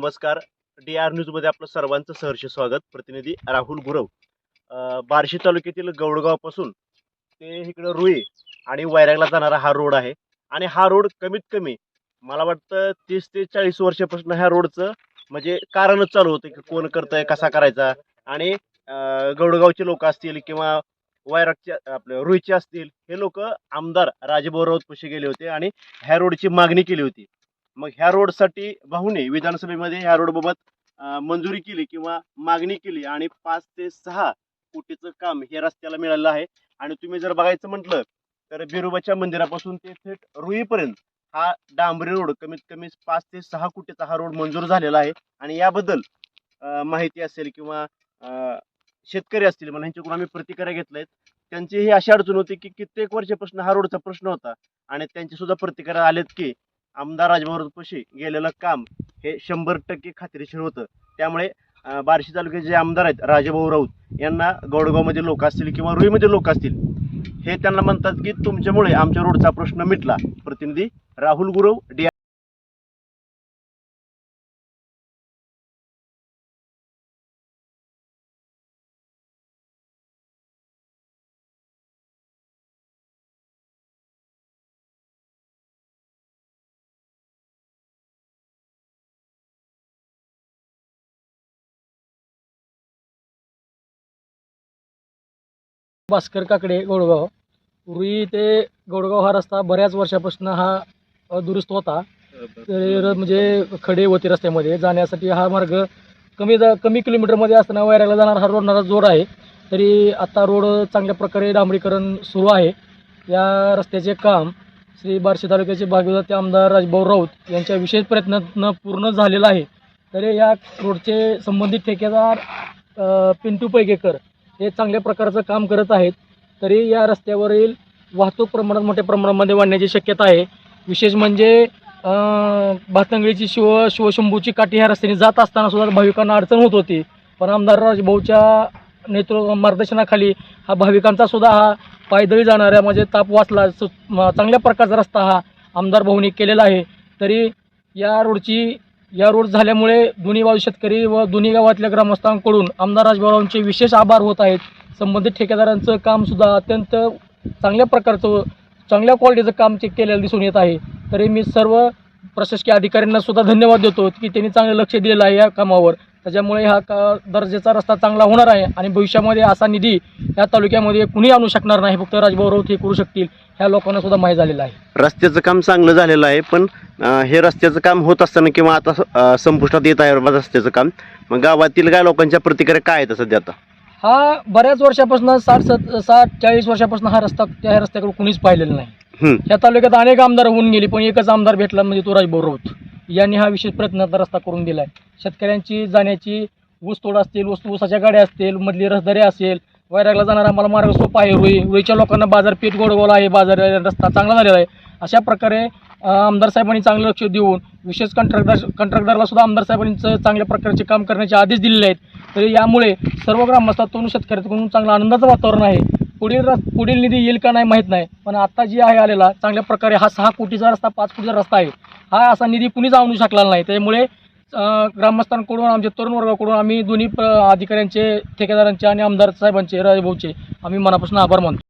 नमस्कार. D R न्यूजमध्ये आपलं सर्वांचं सहर्ष स्वागत. प्रतिनिधी राहुल गुरव. बार्शी तालुक्यातील गौडगावपासून ते इकडं रुई आणि वैरागला जाणारा हा रोड आहे. आणि हा रोड कमीत कमी मला वाटतं तीस ते चाळीस वर्षापासून ह्या रोडचं म्हणजे कारणच चालू होतं की कोण करतंय कसा करायचा. आणि गौडगावचे लोक असतील किंवा वैरागचे आपले रुईचे असतील हे लोक आमदार राजभाऊ राऊतपाशी गेले होते आणि ह्या रोडची मागणी केली होती. मग ह्या रोडसाठी भाऊने विधानसभेमध्ये ह्या रोडबाबत मंजुरी केली किंवा मागणी केली आणि पाच ते सहा कोटीचं काम हे रस्त्याला मिळालं आहे. आणि तुम्ही जर बघायचं म्हटलं तर बिरोबाच्या मंदिरापासून ते थेट रुईपर्यंत हा डांबरी रोड कमीत कमी पाच ते सहा कोटीचा हा रोड मंजूर झालेला आहे. आणि याबद्दल माहिती असेल किंवा शेतकरी असतील मला ह्यांच्याकडून आम्ही प्रतिक्रिया घेतल्यात. त्यांची ही अशी अडचण होती की कित्येक वर्षापासून हा रोडचा प्रश्न होता आणि त्यांची सुद्धा प्रतिक्रिया आलेत की आमदार राजभरपशी गेलेलं काम हे शंभर टक्के खात्रीशीर होतं. त्यामुळे बार्शी तालुक्याचे जे आमदार आहेत राजभाऊ राऊत यांना गौडगावमध्ये लोक असतील किंवा रुईमध्ये लोक असतील हे त्यांना म्हणतात की तुमच्यामुळे आमच्या रोडचा प्रश्न मिटला. प्रतिनिधी राहुल गुरव डी भास्कर काकडे गोडगाव. पूर्वी ते गोडगाव हा रस्ता बऱ्याच वर्षापासून हा दुरुस्त होता. तर म्हणजे खडे होते रस्त्यामध्ये. जाण्यासाठी हा मार्ग कमी जा कमी किलोमीटरमध्ये असताना वैराला जाणारा हा रोडणारा जोड आहे. तरी आता रोड चांगल्या प्रकारे डांबरीकरण सुरू आहे. या रस्त्याचे काम श्री बार्शी तालुक्याचे भागीदार आमदार राजभाऊ राऊत यांच्या विशेष प्रयत्नातनं पूर्ण झालेला आहे. तरी या रोडचे संबंधित ठेकेदार पिंटू पैगेकर हे चांगल्या प्रकारचं काम करत आहेत तरी या रस्त्यावरील वाहतूक प्रमाणात मोठ्या प्रमाणामध्ये वाढण्याची शक्यता आहे. विशेष म्हणजे भातंगळीची शिव शिवशंभूची काठी ह्या रस्त्याने जात असताना सुद्धा भाविकांना अडचण होत होती. पण आमदार राजभाऊच्या नेतृत्व मार्गदर्शनाखाली हा भाविकांचा सुद्धा हा पायदळी जाणाऱ्या म्हणजे ताप वाचला सु- चांगल्या प्रकारचा रस्ता हा आमदार भाऊनी केलेला आहे. तरी या रोडची या रोड झाल्यामुळे दोन्ही गाव शेतकरी व दोन्ही गावातल्या ग्रामस्थांकडून आमदार राजभाऊंचे विशेष आभार होत आहेत. संबंधित ठेकेदारांचं कामसुद्धा अत्यंत चांगल्या प्रकारचं चांगल्या क्वालिटीचं काम चेक केलेलं दिसून येत आहे. तरी मी सर्व प्रशासकीय अधिकाऱ्यांना सुद्धा धन्यवाद देतो की त्यांनी चांगलं लक्ष दिलेलं आहे या कामावर. त्याच्यामुळे हा का दर्जाचा रस्ता चांगला होणार आहे आणि भविष्यामध्ये असा निधी या तालुक्यामध्ये कुणी आणू शकणार नाही. फक्त राजभाऊ राऊत हे करू शकतील. ह्या लोकांना सुद्धा माहीत झालेलं आहे. रस्त्याचं काम चांगलं झालेलं आहे पण अं, हे रस्त्याचं काम होत असताना किंवा आता अं, संपुष्टात येत आहे रस्त्याचं काम मग गावातील काय लोकांच्या प्रतिक्रिया काय आहेत सध्या आता? हा बऱ्याच वर्षापासून साठ सत साठ चाळीस वर्षापासून हा रस्ता त्या रस्त्याकडे कुणीच पाहिलेला नाही. हम्म. या तालुक्यात अनेक आमदार होऊन गेली पण एकच आमदार भेटला म्हणजे तो राजभाऊ राऊत. यांनी हा विशेष प्रयत्नाचा रस्ता करून दिला आहे शेतकऱ्यांची जाण्याची ऊसतोड असतील ऊस ऊसाच्या गाड्या असतील मधली रस्तारे असेल वैरागला जाणारा आम्हाला मार्ग सोपा आहे रुई रुईच्या लोकांना बाजारपेठ गोडगोला आहे बाजार रस्ता चांगला झालेला आहे. अशा प्रकारे आमदार साहेबांनी चांगलं लक्ष देऊन विशेष कंत्राटदार कंत्राटदाराला सुद्धा आमदार साहेबांचं चांगल्या प्रकारचे काम करण्याचे आदेश दिलेले आहेत. तर यामुळे सर्व ग्रामस्थातून शेतकऱ्याकडून चांगलं आनंदाचं वातावरण आहे. पुढील रस् पुढील निधी येईल का नाही माहीत नाही पण आता जी आहे आलेला चांगल्या प्रकारे हा सहा कोटीचा रस्ता पाच कोटीचा रस्ता आहे. हा असा निधी कुणीच आणू शकलेला नाही. त्यामुळे ग्रामस्थांकडून आमच्या तरुण वर्गाकडून आम्ही दोन्ही प्र- अधिकाऱ्यांचे ठेकेदारांचे आणि आमदार साहेबांचे राजभाऊचे आम्ही मनापासून आभार मानतो.